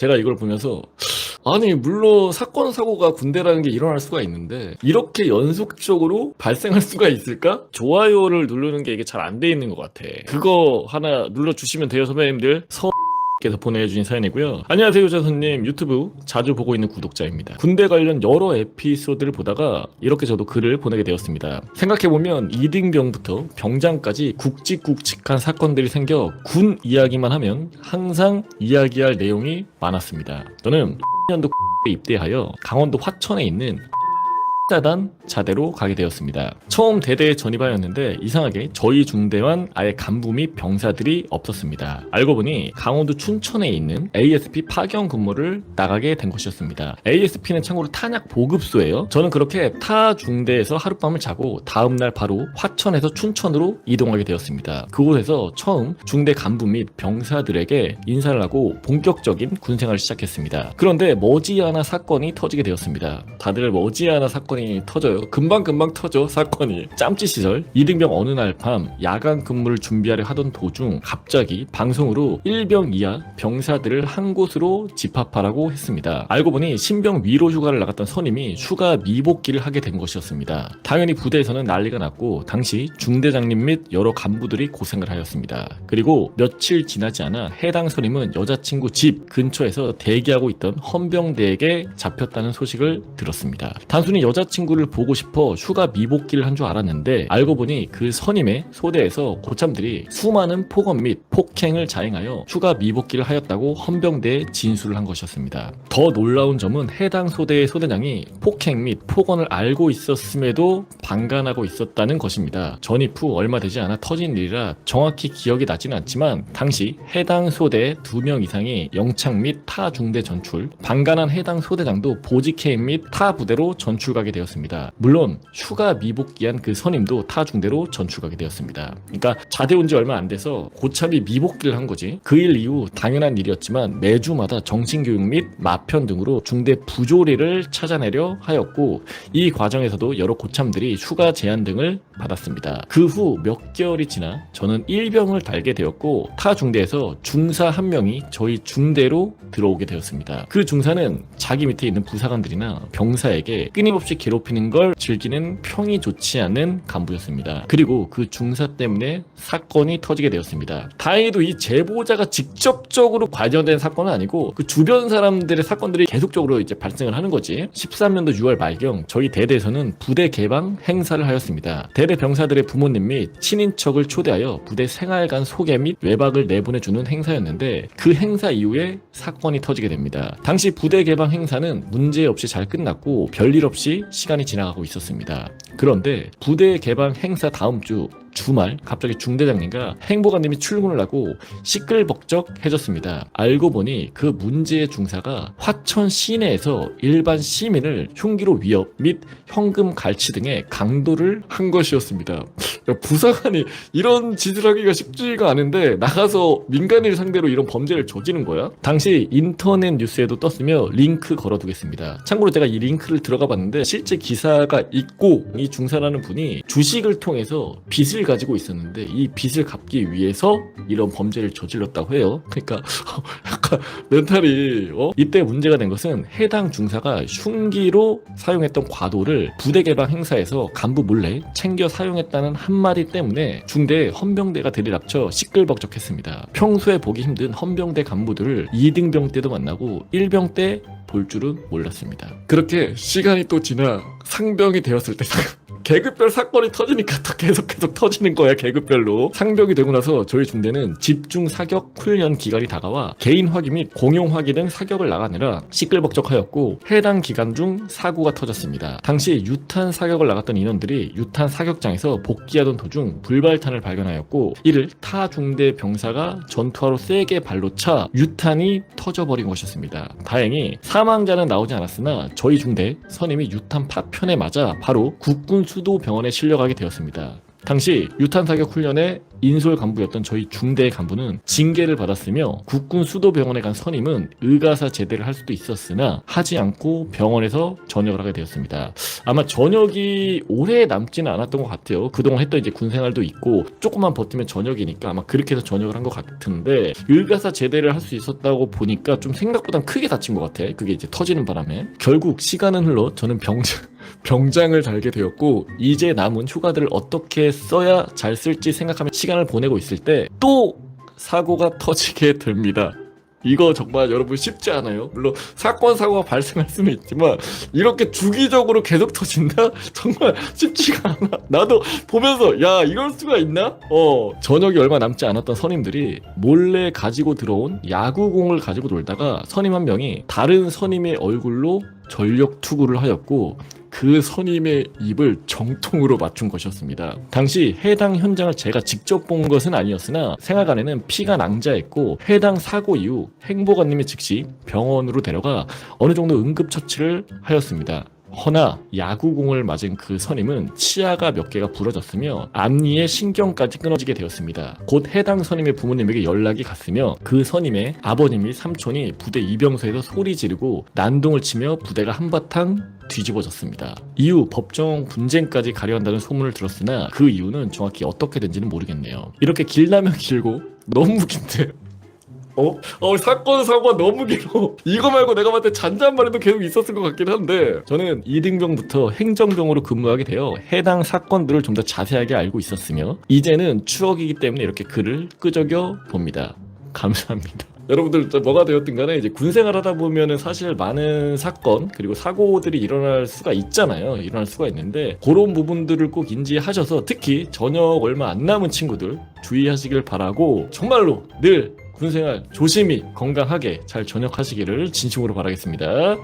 제가 이걸 보면서 아니 물론 사건 사고가 군대라는 게 일어날 수가 있는데 이렇게 연속적으로 발생할 수가 있을까? 좋아요를 누르는 게 이게 잘 안 돼 있는 것 같아. 그거 하나 눌러 주시면 돼요 선배님들. 서 께서 보내주신 사연이고요. 안녕하세요, 자선님. 유튜브 자주 보고 있는 구독자입니다. 군대 관련 여러 에피소드를 보다가 이렇게 저도 글을 보내게 되었습니다. 생각해보면 이등병부터 병장까지 굵직굵직한 사건들이 생겨 군 이야기만 하면 항상 이야기할 내용이 많았습니다. 저는 년도 에 입대하여 강원도 화천에 있는 자단 자대로 가게 되었습니다. 처음 대대에 전입하였는데 이상하게 저희 중대만 아예 간부 및 병사들이 없었습니다. 알고 보니 강원도 춘천에 있는 ASP 파견 근무를 나가게 된 것이었습니다. ASP는 참고로 탄약 보급소예요. 저는 그렇게 타 중대에서 하룻밤을 자고 다음날 바로 화천에서 춘천으로 이동하게 되었습니다. 그곳에서 처음 중대 간부 및 병사들에게 인사를 하고 본격적인 군생활을 시작했습니다. 그런데 머지않아 사건이 터지게 되었습니다. 다들 머지않아 사건이 터져요. 금방금방 터져 사건이. 짬찌 시절 이등병 어느 날 밤 야간 근무를 준비하려 하던 도중 갑자기 방송으로 1병 이하 병사들을 한 곳으로 집합하라고 했습니다. 알고 보니 신병 위로 휴가를 나갔던 선임이 휴가 미복귀를 하게 된 것이었습니다. 당연히 부대에서는 난리가 났고 당시 중대장님 및 여러 간부들이 고생을 하였습니다. 그리고 며칠 지나지 않아 해당 선임은 여자친구 집 근처에서 대기하고 있던 헌병대에게 잡혔다는 소식을 들었습니다. 단순히 여자 친구를 보고 싶어 휴가 미복귀를 한 줄 알았는데 알고 보니 그 선임의 소대에서 고참들이 수많은 폭언 및 폭행을 자행하여 휴가 미복귀를 하였다고 헌병대에 진술을 한 것이었습니다. 더 놀라운 점은 해당 소대의 소대장이 폭행 및 폭언을 알고 있었음에도 방관하고 있었다는 것입니다. 전입 후 얼마 되지 않아 터진 일이라 정확히 기억이 나지는 않지만 당시 해당 소대 두명 이상이 영창 및 타 중대 전출, 방관한 해당 소대장도 보직해임 및 타 부대로 전출가게 되었습니다. 물론 휴가 미복귀한 그 선임도 타 중대로 전출가게 되었습니다. 그러니까 자대 온 지 얼마 안 돼서 고참이 미복귀를 한 거지. 그 일 이후 당연한 일이었지만 매주마다 정신교육 및 마편 등으로 중대 부조리를 찾아내려 하였고 이 과정에서도 여러 고참들이 휴가 제한 등을 받았습니다. 그 후 몇 개월이 지나 저는 일병을 달게 되었고 타 중대에서 중사 한 명이 저희 중대로 들어오게 되었습니다. 그 중사는 자기 밑에 있는 부사관들이나 병사에게 끊임없이 괴롭히는 걸 즐기는 평이 좋지 않은 간부였습니다. 그리고 그 중사 때문에 사건이 터지게 되었습니다. 다행히도 이 제보자가 직접적으로 관여된 사건은 아니고 그 주변 사람들의 사건들이 계속적으로 이제 발생을 하는 거지. 13년도 6월 말경 저희 대대에서는 부대 개방 행사를 하였습니다. 대대 병사들의 부모님 및 친인척을 초대하여 부대 생활관 소개 및 외박을 내보내주는 행사였는데 그 행사 이후에 사건이 터지게 됩니다. 당시 부대 개방 행사는 문제 없이 잘 끝났고 별일 없이 시간이 지나가고 있었습니다. 그런데 부대 개방 행사 다음 주 주말 갑자기 중대장님과 행보관님이 출근을 하고 시끌벅적해졌습니다. 알고 보니 그 문제의 중사가 화천 시내에서 일반 시민을 흉기로 위협 및 현금 갈취 등의 강도를 한 것이었습니다. 야, 부사관이 이런 짓을 하기가 쉽지가 않은데 나가서 민간인을 상대로 이런 범죄를 저지른 거야? 당시 인터넷 뉴스에도 떴으며 링크 걸어두겠습니다. 참고로 제가 이 링크를 들어가 봤는데 실제 기사가 있고 이 중사라는 분이 주식을 통해서 빚을 가지고 있었는데 이 빚을 갚기 위해서 이런 범죄를 저질렀다고 해요. 그러니까 약간 멘탈이 어? 이때 문제가 된 것은 해당 중사가 흉기로 사용했던 과도를 부대 개방 행사에서 간부 몰래 챙겨 사용했다는 한마디 때문에 중대 헌병대가 들이닥쳐 시끌벅적했습니다. 평소에 보기 힘든 헌병대 간부들을 2등병 때도 만나고 1병 때 볼 줄은 몰랐습니다. 그렇게 시간이 또 지나 상병이 되었을 때 계급별 사건이 터지니까 또 계속 계속 터지는 거야 계급별로 상병이 되고 나서 저희 중대는 집중 사격 훈련 기간이 다가와 개인 화기 및 공용 화기 등 사격을 나가느라 시끌벅적하였고 해당 기간 중 사고가 터졌습니다. 당시 유탄 사격을 나갔던 인원들이 유탄 사격장에서 복귀하던 도중 불발탄을 발견하였고 이를 타 중대 병사가 전투화로 세게 발로 차 유탄이 터져버린 것이었습니다. 다행히 사망자는 나오지 않았으나 저희 중대 선임이 유탄 파편에 맞아 바로 국군 수도 병원에 실려가게 되었습니다. 당시 유탄 사격 훈련에 인솔 간부였던 저희 중대 간부는 징계를 받았으며 국군 수도병원에 간 선임은 의가사 제대를 할 수도 있었으나 하지 않고 병원에서 전역을 하게 되었습니다. 아마 전역이 오래 남지는 않았던 것 같아요. 그동안 했던 이제 군 생활도 있고 조금만 버티면 전역이니까 아마 그렇게 해서 전역을 한 것 같은데 의가사 제대를 할 수 있었다고 보니까 좀 생각보다 크게 다친 것 같아. 그게 이제 터지는 바람에 결국 시간은 흘러 저는 병장 병장을 달게 되었고 이제 남은 휴가들을 어떻게 써야 잘 쓸지 생각하며 시간을 보내고 있을 때 또 사고가 터지게 됩니다. 이거 정말 여러분 쉽지 않아요. 물론 사건 사고가 발생할 수는 있지만 이렇게 주기적으로 계속 터진다? 정말 쉽지가 않아. 나도 보면서 야 이럴 수가 있나? 어 저녁이 얼마 남지 않았던 선임들이 몰래 가지고 들어온 야구공을 가지고 놀다가 선임 한 명이 다른 선임의 얼굴로 전력 투구를 하였고 그 선임의 입을 정통으로 맞춘 것이었습니다. 당시 해당 현장을 제가 직접 본 것은 아니었으나 생활관에는 피가 낭자했고 해당 사고 이후 행보관님이 즉시 병원으로 데려가 어느 정도 응급처치를 하였습니다. 허나 야구공을 맞은 그 선임은 치아가 몇 개가 부러졌으며 앞니의 신경까지 끊어지게 되었습니다. 곧 해당 선임의 부모님에게 연락이 갔으며 그 선임의 아버님이 삼촌이 부대 이병소에서 소리 지르고 난동을 치며 부대가 한바탕 뒤집어졌습니다. 이후 법정 분쟁까지 가려한다는 소문을 들었으나 그 이유는 정확히 어떻게 된지는 모르겠네요. 이렇게 길다면 길고 너무 긴데 어? 어 사건 사고가 너무 길어 이거 말고 내가 봤을 때 잔잔말에도 계속 있었을 것 같긴 한데 저는 이등병부터 행정병으로 근무하게 되어 해당 사건들을 좀 더 자세하게 알고 있었으며 이제는 추억이기 때문에 이렇게 글을 끄적여 봅니다 감사합니다 여러분들 저 뭐가 되었든 간에 이제 군 생활 하다 보면은 사실 많은 사건 그리고 사고들이 일어날 수가 있잖아요. 일어날 수가 있는데 그런 부분들을 꼭 인지하셔서 특히 저녁 얼마 안 남은 친구들 주의하시길 바라고 정말로 늘 군생활 조심히 건강하게 잘 전역하시기를 진심으로 바라겠습니다.